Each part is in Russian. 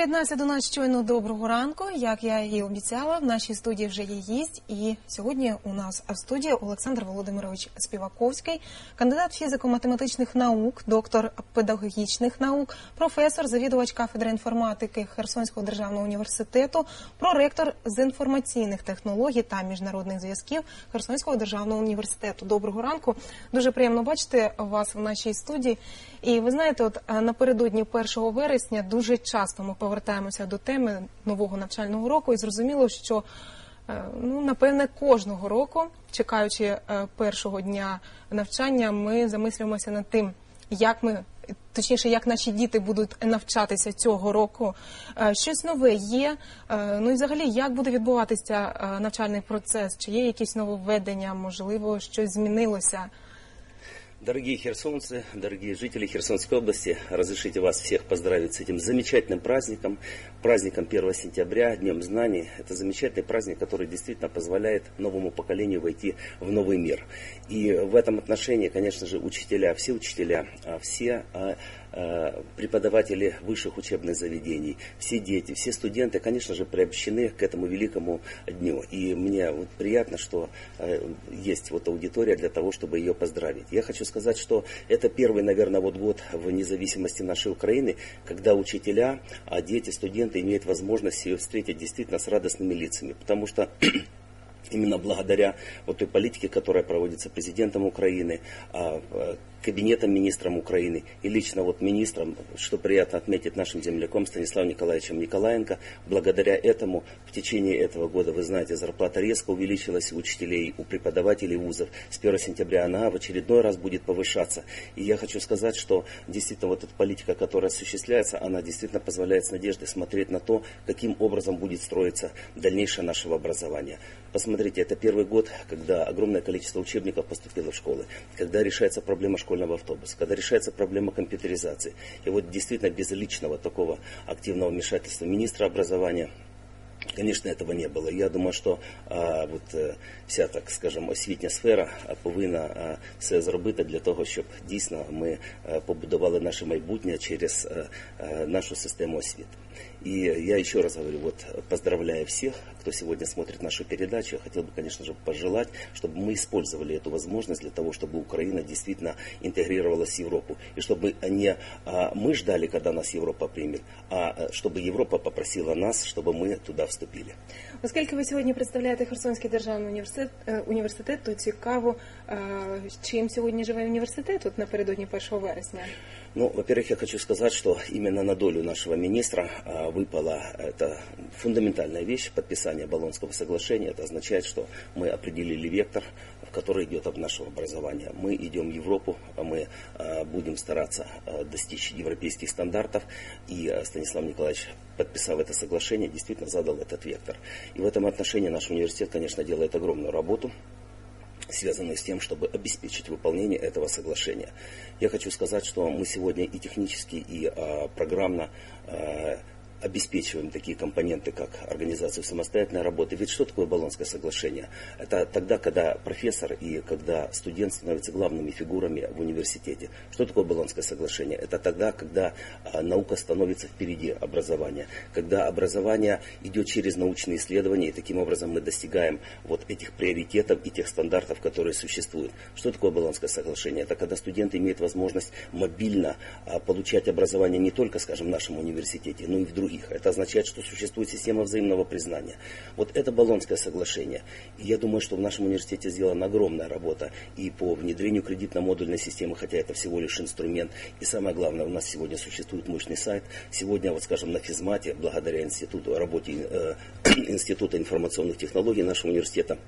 Приєднався до нас щойно доброго ранку. Як я і обіцяла, в нашій студії вже є гість. І сьогодні у нас в студії Олександр Володимирович Співаковський, кандидат фізико-математичних наук, доктор педагогічних наук, професор, завідувач кафедри інформатики Херсонського державного університету, проректор з інформаційних технологій та міжнародних зв'язків Херсонського державного університету. Доброго ранку. Дуже приємно бачити вас в нашій студії. І ви знаєте, от напередодні 1 вересня дуже часто ми повертаємося до теми нового навчального року, і зрозуміло, що е, ну напевне кожного року, чекаючи е, першого дня навчання, ми замислюємося над тим, як ми. Точніше, як наші діти будуть навчатися цього року, Е, щось нове є. Ну і взагалі, як буде відбуватися навчальний процес? Чи є якісь нововведення? Можливо, щось змінилося? Дорогие херсонцы, дорогие жители Херсонской области, разрешите вас всех поздравить с этим замечательным праздником, праздником 1 сентября, Днем знаний. Это замечательный праздник, который действительно позволяет новому поколению войти в новый мир. И в этом отношении, конечно же, учителя, все учителя, а, все а, преподаватели высших учебных заведений, все дети, все студенты, конечно же, приобщены к этому великому дню. И мне вот приятно, что э, есть вот аудитория для того, чтобы ее поздравить. Я хочу сказать, что это первый, наверное, вот год в независимости нашей Украины, когда учителя, а дети, студенты имеют возможность ее встретить действительно с радостными лицами. Потому что именно благодаря вот той политике, которая проводится президентом Украины, а, э, кабинетом министром Украины и лично вот министром, что приятно отметить нашим земляком Станиславом Николаевичем Николаенко. Благодаря этому в течение этого года, вы знаете, зарплата резко увеличилась у учителей, у преподавателей вузов. С 1 сентября она в очередной раз будет повышаться. И я хочу сказать, что действительно вот эта политика, которая осуществляется, она действительно позволяет с надеждой смотреть на то, каким образом будет строиться дальнейшее нашего образования. Посмотрите, это первый год, когда огромное количество учебников поступило в школы, когда решается проблема школьного автобуса, когда решается проблема компьютеризации. И вот действительно без личного такого активного вмешательства министра образования Конечно, этого не було. Я думаю, що а, от, е, вся, так скажемо, освітня сфера а, повинна а, все зробити для того, щоб дійсно ми а, побудували наше майбутнє через а, а, нашу систему освіти. И я еще раз говорю, вот поздравляю всех, кто сегодня смотрит нашу передачу. Я хотел бы, конечно же, пожелать, чтобы мы использовали эту возможность для того, чтобы Украина действительно интегрировалась в Европу. И чтобы не а, мы ждали, когда нас Европа примет, а чтобы Европа попросила нас, чтобы мы туда вступили. Оскільки ви сьогодні представляєте Херсонський державний університет, е, університет, то цікаво, е, чим сьогодні живе університет от напередодні 1 вересня. Ну, во-первых, я хочу сказать, что именно на долю нашего министра а, выпала эта фундаментальная вещь, подписание Болонского соглашения. Это означает, что мы определили вектор, в который идет об нашего образования. Мы идем в Европу, а мы а, будем стараться достичь европейских стандартов. И Станислав Николаевич, подписав это соглашение, действительно задал этот вектор. И в этом отношении наш университет, конечно, делает огромную работу связанную с тем, чтобы обеспечить выполнение этого соглашения. Я хочу сказать, что мы сегодня и технически, и а, программно а, обеспечиваем такие компоненты, как организацию самостоятельной работы. Ведь что такое Болонское соглашение? Это тогда, когда профессор и когда студент становятся главными фигурами в университете. Что такое Болонское соглашение? Это тогда, когда а, наука становится впереди образования. Когда образование идет через научные исследования, и таким образом мы достигаем вот этих приоритетов и тех стандартов, которые существуют. Что такое Болонское соглашение? Это когда студент имеет возможность мобильно а, получать образование не только, скажем, в нашем университете, но и в других. Это означает, что существует система взаимного признания. Вот это Болонское соглашение. И я думаю, что в нашем университете сделана огромная работа и по внедрению кредитно-модульной системы, хотя это всего лишь инструмент. И самое главное, у нас сегодня существует мощный сайт. Сегодня, вот скажем, на физмате, благодаря институту, работе э, Института информационных технологий нашего университета,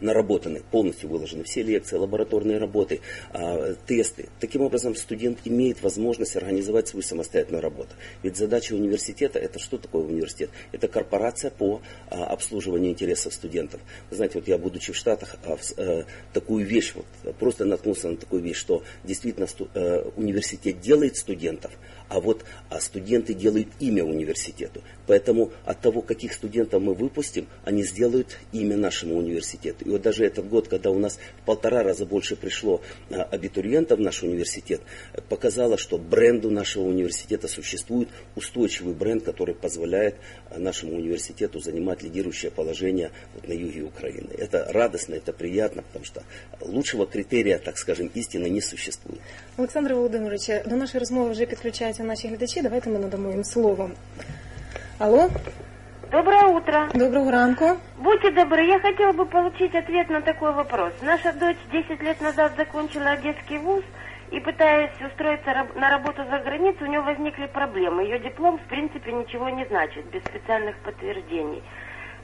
наработаны, полностью выложены все лекции, лабораторные работы, а, тесты. Таким образом, студент имеет возможность организовать свою самостоятельную работу. Ведь задача университета, это что такое университет? Это корпорация по а, обслуживанию интересов студентов. Вы знаете, вот я, будучи в Штатах, а, э, такую вещь, вот, просто наткнулся на такую вещь, что действительно э, университет делает студентов, а вот а студенты делают имя университету. Поэтому от того, каких студентов мы выпустим, они сделают имя нашему университету университет. И вот даже этот год, когда у нас в полтора раза больше пришло а, абитуриентов в наш университет, показало, что бренду нашего университета существует устойчивый бренд, который позволяет а, нашему университету занимать лидирующее положение вот на юге Украины. Это радостно, это приятно, потому что лучшего критерия, так скажем, истины не существует. Олександр Володимирович, до нашої розмови вже підключаються наші глядачі. Давайте ми надамо їм слово. Алло, Доброе утро. доброго ранку. Будьте добры, я хотела бы получить ответ на такой вопрос. Наша дочь 10 лет назад закончила Одесский вуз и пытаясь устроиться на работу за границу, у нее возникли проблемы. Ее диплом, в принципе, ничего не значит, без специальных подтверждений.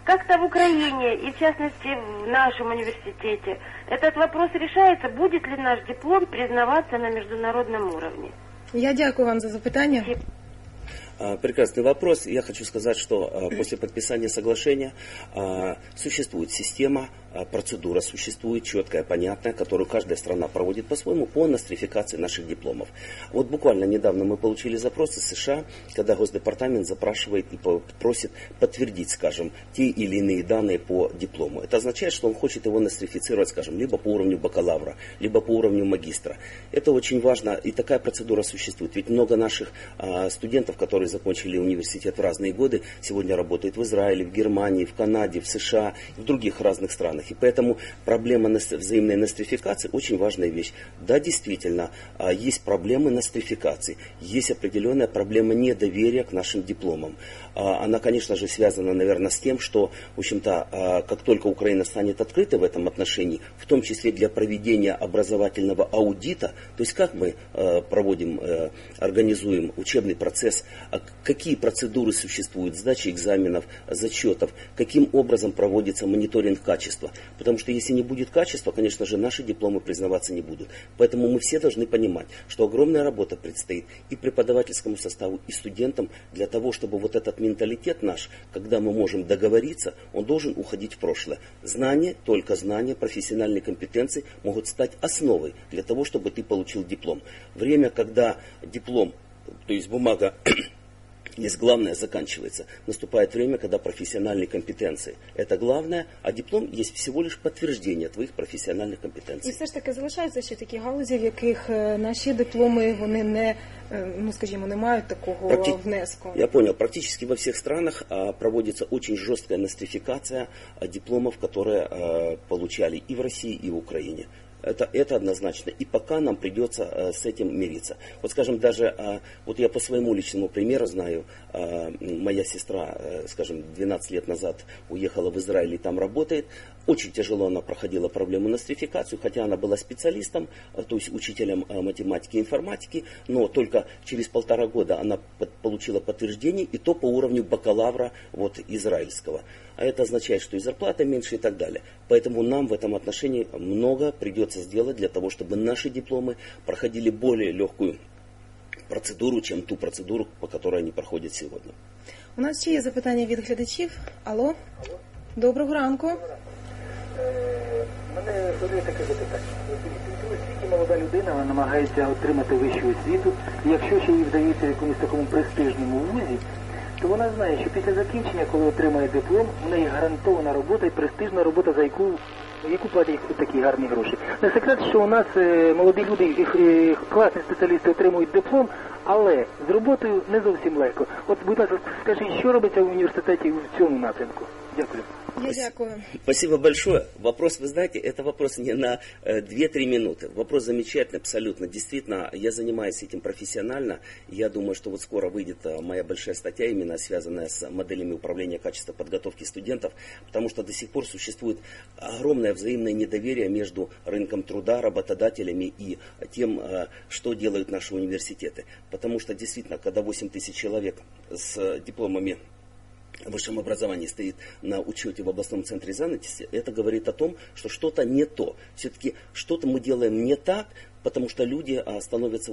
Как-то в Украине и, в частности, в нашем университете этот вопрос решается, будет ли наш диплом признаваться на международном уровне. Я дякую вам за запитання. А, Прекрасный вопрос. Я хочу сказать, что а, после подписания соглашения а, существует система, процедура существует четкая, понятная, которую каждая страна проводит по-своему по нострификации наших дипломов. Вот буквально недавно мы получили запрос из США, когда Госдепартамент запрашивает и просит подтвердить, скажем, те или иные данные по диплому. Это означает, что он хочет его нострифицировать, скажем, либо по уровню бакалавра, либо по уровню магистра. Это очень важно, и такая процедура существует. Ведь много наших а, студентов, которые закончили университет в разные годы, сегодня работают в Израиле, в Германии, в Канаде, в США, в других разных странах. И поэтому проблема взаимной нострификации очень важная вещь. Да, действительно, а, есть проблемы нострификации, есть определенная проблема недоверия к нашим дипломам. А, Она, конечно же, связана, наверное, с тем, что, в общем-то, а, как только Украина станет открытой в этом отношении, в том числе для проведения образовательного аудита, то есть как мы проводим, э, организуем учебный процесс, какие процедуры существуют, сдачи экзаменов, зачетов, каким образом проводится мониторинг качества. Потому что если не будет качества, конечно же, наши дипломы признаваться не будут. Поэтому мы все должны понимать, что огромная работа предстоит и преподавательскому составу, и студентам для того, чтобы вот этот менталитет наш, когда мы можем договориться, он должен уходить в прошлое. Знания, только знания, профессиональные компетенции могут стать основой для того, чтобы ты получил диплом. Время, когда диплом, то есть бумага есть главное заканчивается. Наступает время, когда профессиональные компетенции. Это главное, а диплом есть всего лишь подтверждение твоих профессиональных І компетенций. все ж таки залишаються ще такі галузі, в яких е, наші дипломи вони не е, ну скажімо, не мають такого Практи- внеску. Я понял. Практически во всех странах а, проводится очень жесткая нострификация а, дипломов, которые а, получали и в России, и в Украине. Это, это однозначно. И пока нам придется а, с этим мириться. Вот скажем, даже, а, вот я по своему личному примеру знаю, м, моя сестра, э, скажем, 12 лет назад уехала в Израиль и там работает. Очень тяжело она проходила проблему нострификацию, хотя она была специалистом, а, то есть учителем а, математики и информатики, но только через полтора года она под- получила подтверждение, и то по уровню бакалавра вот, израильского А это означает, что и зарплата меньше и так далее. Поэтому нам в этом отношении много придется сделать для того, чтобы наши дипломы проходили более легкую процедуру, чем ту процедуру, по которой они проходят сегодня. У нас ще є запитання від глядачів. Алло, доброго ранку. Е, Мене хвилює таке запитання. От дивіться, У світі молода людина вона намагається отримати вищу освіту, і якщо ще їй вдається в якомусь такому престижному вузі, то вона знає, що після закінчення, коли отримає диплом, в неї гарантована робота і престижна робота, за яку яку платять такі гарні гроші. Не секрет, що у нас е, молоді люди, е, класні спеціалісти отримують диплом, але з роботою не зовсім легко. От, будь ласка, скажіть, що робиться в університеті в цьому напрямку? Дякую. Я дякую. Спасибо большое. Вопрос, вы знаете, это вопрос не на э, 2-3 минуты. Вопрос замечательный, абсолютно. Действительно, я занимаюсь этим профессионально. Я думаю, что вот скоро выйдет э, моя большая статья, именно связанная с моделями управления качества подготовки студентов, потому что до сих пор существует огромное взаимное недоверие между рынком труда, работодателями и тем, э, что делают наши университеты. Потому что действительно, когда 8 тысяч человек с э, дипломами высшем образовании стоит на учете в областном центре занятости, это говорит о том, что что-то не то. Все-таки что-то мы делаем не так, потому что люди а, становятся